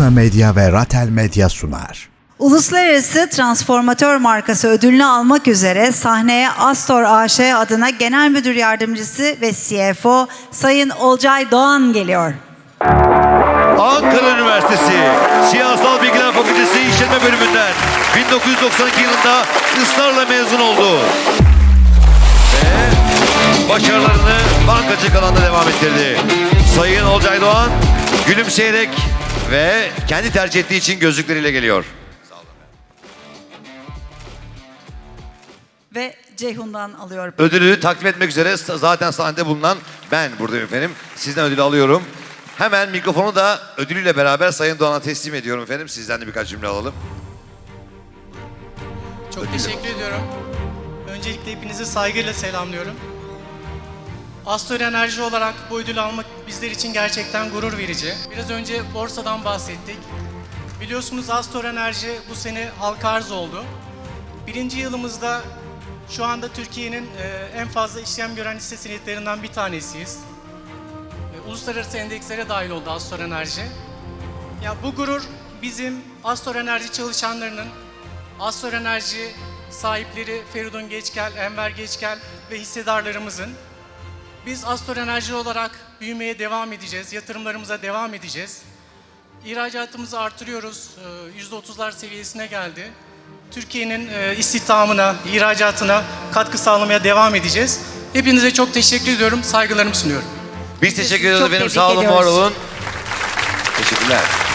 Luna Medya ve Ratel Medya sunar. Uluslararası Transformatör markası ödülünü almak üzere sahneye Astor AŞ adına Genel Müdür Yardımcısı ve CFO Sayın Olcay Doğan geliyor. Ankara Üniversitesi Siyasal Bilgiler Fakültesi İşletme Bölümünden 1992 yılında ısrarla mezun oldu. Ve başarılarını bankacılık alanında devam ettirdi. Sayın Olcay Doğan gülümseyerek ve kendi tercih ettiği için gözlükleriyle geliyor. Ve Ceyhun'dan alıyor. Ödülü takdim etmek üzere zaten sahnede bulunan ben buradayım efendim. Sizden ödülü alıyorum. Hemen mikrofonu da ödülüyle beraber Sayın Doğan'a teslim ediyorum efendim. Sizden de birkaç cümle alalım. Çok teşekkür ediyorum. Öncelikle hepinizi saygıyla selamlıyorum. Astor Enerji olarak bu ödülü almak bizler için gerçekten gurur verici. Biraz önce borsadan bahsettik. Biliyorsunuz Astor Enerji bu sene halka arz oldu. Birinci yılımızda şu anda Türkiye'nin e, en fazla işlem gören hisse senetlerinden bir tanesiyiz. E, Uluslararası endekslere dahil oldu Astor Enerji. Ya bu gurur bizim Astor Enerji çalışanlarının, Astor Enerji sahipleri Feridun Geçkel, Enver Geçkel ve hissedarlarımızın biz Astor Enerji olarak büyümeye devam edeceğiz, yatırımlarımıza devam edeceğiz. İhracatımızı artırıyoruz, Ee, %30'lar seviyesine geldi. Türkiye'nin e, istihdamına, ihracatına katkı sağlamaya devam edeceğiz. Hepinize çok teşekkür ediyorum, saygılarımı sunuyorum. Biz teşekkür ederiz tebrik Sağ olun, var olun. Teşekkürler.